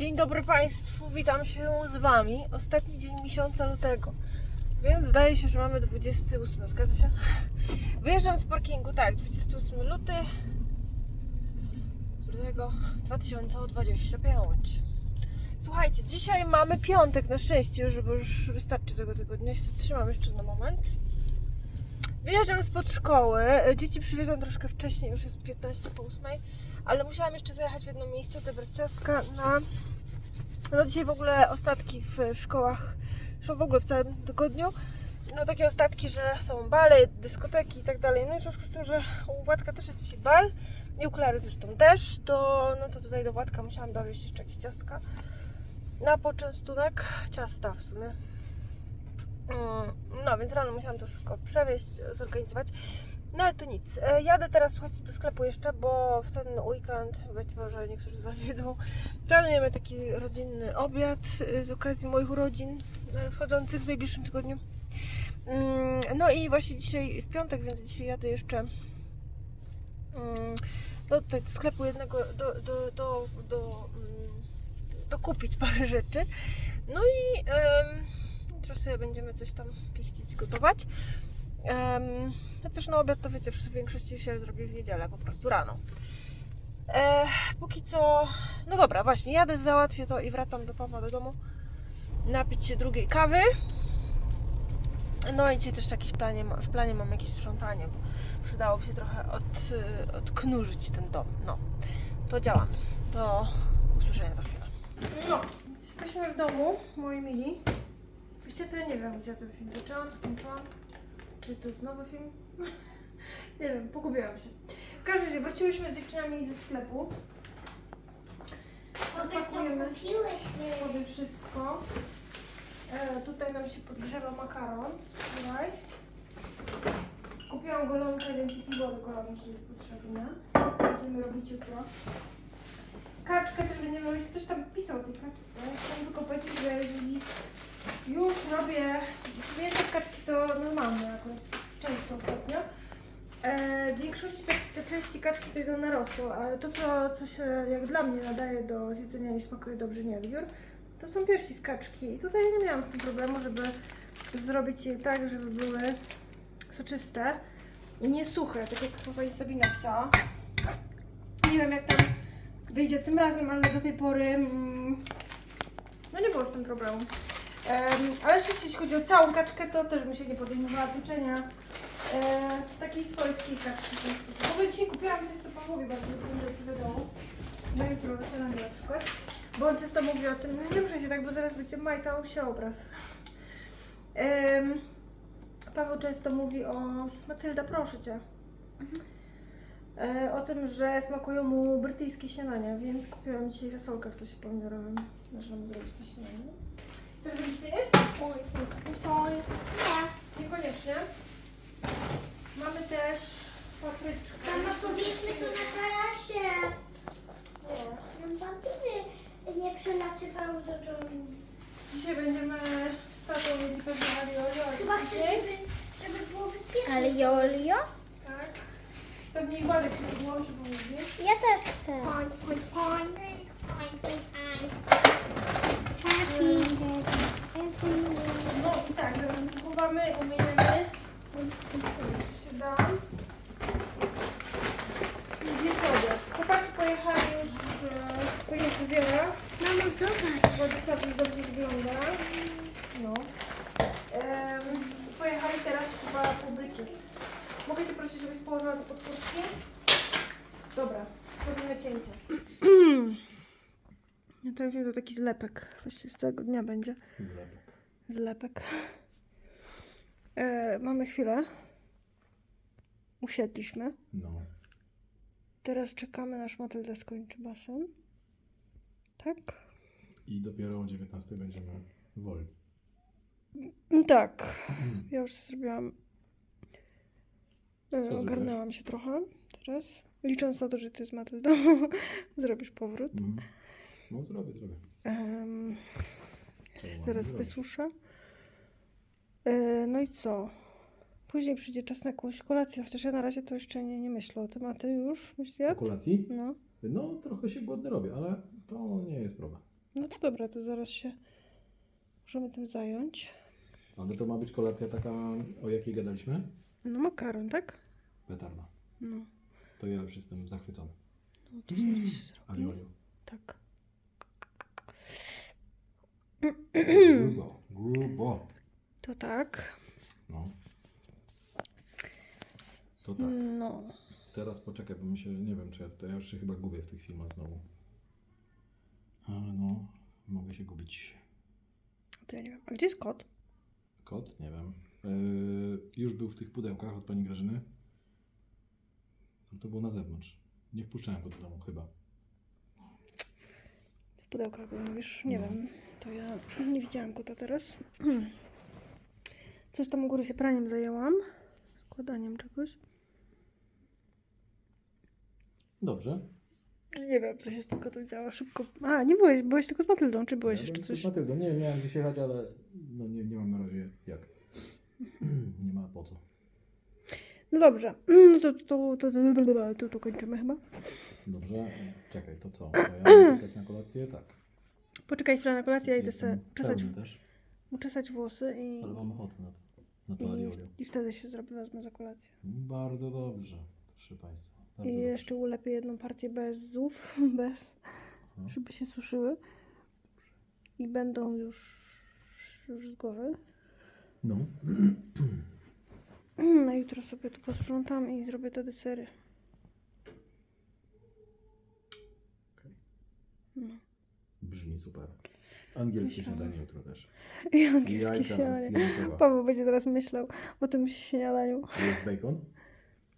Dzień dobry Państwu, witam się z Wami. Ostatni dzień miesiąca lutego, więc zdaje się, że mamy 28, zgadza się? Wyjeżdżam z parkingu, tak, 28 luty lutego 2025. Słuchajcie, dzisiaj mamy piątek na szczęście, żeby już wystarczy tego tygodnia, się zatrzymam jeszcze na moment. Wyjeżdżam spod szkoły, dzieci przywiozą troszkę wcześniej, już jest 15 po 8, ale musiałam jeszcze zajechać w jedno miejsce, odebrać ciastka na no dzisiaj w ogóle ostatki w, szkołach, są w ogóle w całym tygodniu. No takie ostatki, że są bale, dyskoteki i tak dalej. No i w związku z tym, że u Władka też jest dzisiaj bal i u Klary zresztą też, to no to tutaj do Władka musiałam dowieść jeszcze jakieś ciastka na poczęstunek ciasta w sumie. Mm, No, więc rano musiałam to szybko przewieźć, zorganizować. No ale to nic. E, Jadę teraz, słuchajcie, do sklepu jeszcze, bo w ten weekend, być może niektórzy z Was wiedzą, planujemy taki rodzinny obiad y, z okazji moich urodzin e, wchodzących w najbliższym tygodniu. Mm, No i właśnie dzisiaj jest piątek, więc dzisiaj jadę jeszcze mm, do, do sklepu jednego, do, do, do, do, mm, dokupić parę rzeczy. No i em, jutro sobie będziemy coś tam pichcić, gotować. Um, chociaż na obiad to wiecie, w większości się zrobi w niedzielę, po prostu rano. E, póki co, no dobra, właśnie, jadę, załatwię to i wracam do Pawła do domu. Napić się drugiej kawy. No i dzisiaj też jakieś planie, w planie mam jakieś sprzątanie, bo przydałoby się trochę od, y, odknurzyć ten dom. No, to działam. Do usłyszenia za chwilę. No, jesteśmy w domu, moi mili. Wiecie, to ja nie wiem, gdzie ten film zaczęłam, skończyłam. Czy to jest nowy film? nie wiem, pogubiłam się. W każdym razie wróciłyśmy z dziewczynami ze sklepu. Rozpakujemy sobie wszystko. E, tutaj nam się podgrzewa makaron. Tutaj. Kupiłam golonkę, więc i piwo do golonki jest potrzebne. Będziemy robić jutro. Kaczkę też będziemy robić. Ktoś tam pisał o tej kaczce. Chciałam tylko powiedzieć, że jeżeli już robię więcej kaczki, to no mam akurat często ostatnio. E, w większości te, części kaczki to idą na rosół, ale to co, co się jak dla mnie nadaje do zjedzenia i smakuje dobrze nie odbiór, to są piersi z kaczki. I tutaj nie miałam z tym problemu, żeby zrobić je tak, żeby były soczyste i nie suche, tak jak chyba pani Sabina pisała. Nie wiem jak tam wyjdzie tym razem, ale do tej pory mm, no nie było z tym problemu. Em, ale oczywiście jeśli chodzi o całą kaczkę, to też bym się nie podejmowała pieczenia e, takiej swojskiej kaczki. w ogóle dzisiaj kupiłam coś, co Pawłowi bardzo lubi, wiadomo. Na jutro na śniadanie na przykład. Bo on często mówi o tym, no nie muszę się tak, bo zaraz będzie majtał się obraz. Em, Paweł często mówi o... Matylda, proszę Cię. E, o tym, że smakują mu brytyjskie śniadania, więc kupiłam dzisiaj fasolkę w sosie pomidorowym. Można mu zrobić coś śniadanie. Też będziecie jeść? Nie. Niekoniecznie. Mamy też papryczkę. Mama, powieśmy to na tarasie. Nie. Nam papiery nie przelatywały do domu. Dzisiaj będziemy z tatą mieli pewnie aliolio. Chyba chcesz, żeby, żeby było bezpiecznie. Aliolio? Tak. Pewnie i Walek się podłączy, bo mówi. Ja też chcę. Poń, poń, poń. Poń, poń, poń. Happy No i tak, chowamy. Już się dam. I obiad. Chłopaki pojechali już po nie fryzjera. Mamo, zobacz. Władysław już dobrze wygląda. No. Pojechali teraz chyba brykiet. Mogę Cię prosić, żebyś położyła to pod kurtki? Dobra, robimy cięcie. Ja ten film to taki zlepek. Właściwie z całego dnia będzie. Zlepek. Zlepek. E, mamy chwilę. Usiedliśmy. No. Teraz czekamy, aż Matylda skończy basen. Tak? I dopiero o 19 będziemy wolni. Mm, Tak. Ja już zrobiłam. E, Co Ogarnęłam się trochę teraz. Licząc na to, że ty z Matyldą zrobisz powrót. Mm. No zrobię, zrobię. Ładnie zaraz zrobię. wysuszę. E, no i co? Później przyjdzie czas na jakąś kolację, chociaż ja na razie to jeszcze nie, nie myślę o tym, a ty już Po zjadł? kolacji? No. No, trochę się głodny robię, ale to nie jest problem. No to dobra, to zaraz się możemy tym zająć. Ale to ma być kolacja taka, o jakiej gadaliśmy? No makaron, tak? Petarda. No, To ja już jestem zachwycony. no to zaraz się zrobi. Ali olio. Tak. Grubo, grubo. To tak. No. To tak. No. Teraz poczekaj, bo mi się, nie wiem czy ja, to ja już się chyba gubię w tych filmach znowu. Ale no, mogę się gubić. To ja nie wiem. A gdzie jest kot? Kot? Nie wiem. Yy, już był w tych pudełkach od pani Grażyny. No to było na zewnątrz. Nie wpuszczałem go do domu chyba. W pudełkach go mówisz? Nie No. wiem. To ja nie widziałam kota teraz. Coś tam u góry się praniem zajęłam. Składaniem czegoś. Dobrze. Nie wiem, co się z tym kotem działa. Szybko. A, nie byłeś, byłeś tylko z Matyldą, czy byłeś ja jeszcze coś? Z Matyldą. Nie, miałem gdzieś jechać, ale no nie, nie mam na razie jak. nie ma po co. No dobrze. No to, to, to, to, to, to kończymy chyba. Dobrze. Czekaj, to co? Ja mam czekać na kolację? Tak. Poczekaj chwilę na kolację, ja idę Jestem sobie czesać, pełny też, uczesać włosy i, ale mam ochotę na to. Na to i, aliolio. i wtedy się zrobię, wezmę za kolację. Bardzo dobrze, proszę Państwa. Bardzo I dobrze. jeszcze ulepię jedną partię bez zów, bez, Mhm. żeby się suszyły. I będą już, już z głowy. No. Na jutro sobie tu posprzątam i zrobię te desery. Super. Angielskie Myślałam. śniadanie jutro też. I angielskie Jajka z śniadanie. jajkowa. Paweł będzie teraz myślał o tym śniadaniu. Jest bacon?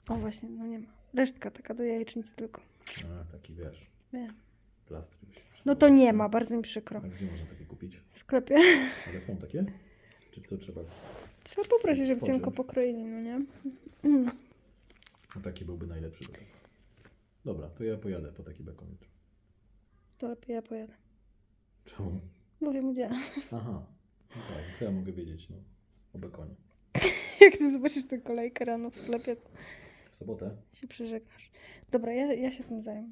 O właśnie, no nie ma. Resztka taka do jajecznicy tylko. A, taki wiesz, Wiem. plastry by się No to nie ma, bardzo mi przykro. A gdzie można takie kupić? W sklepie. Ale są takie? Czy to trzeba? Trzeba poprosić, żeby cienko pokroili, no nie? No taki byłby najlepszy do tego. Dobra, to ja pojadę po taki bekon jutro. To lepiej ja pojadę. Czemu? Bo wiem gdzie. Aha. Okej, co ja mogę wiedzieć, no? O bekonie. Jak ty zobaczysz tę kolejkę rano w sklepie, to W sobotę? się przeżegnasz. Dobra, ja, ja się tym zajmę.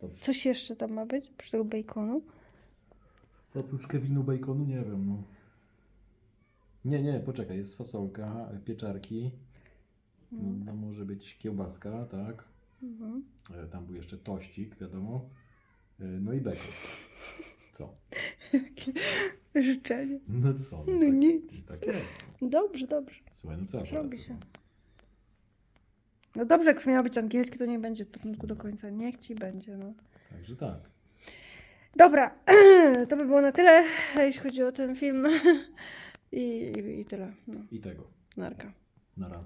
Dobrze. Coś jeszcze tam ma być? Oprócz tego baconu? Oprócz Kevinu baconu nie wiem, no. Nie, nie, poczekaj, jest fasolka, pieczarki. No może być kiełbaska, tak? Mhm. E, Tam był jeszcze tościk, wiadomo. E, No i bekon. Co? Życzenie. No co? No tak, nic. Tak jest. Dobrze, dobrze. Słuchaj, no co ja Robi poradzę, się. no. No dobrze, jak już miało być angielskie, to nie będzie w początku do końca. Niech ci będzie, no. Także tak. Dobra, to by było na tyle, jeśli chodzi o ten film. I, i, tyle. No, I tego. narka. Na ran.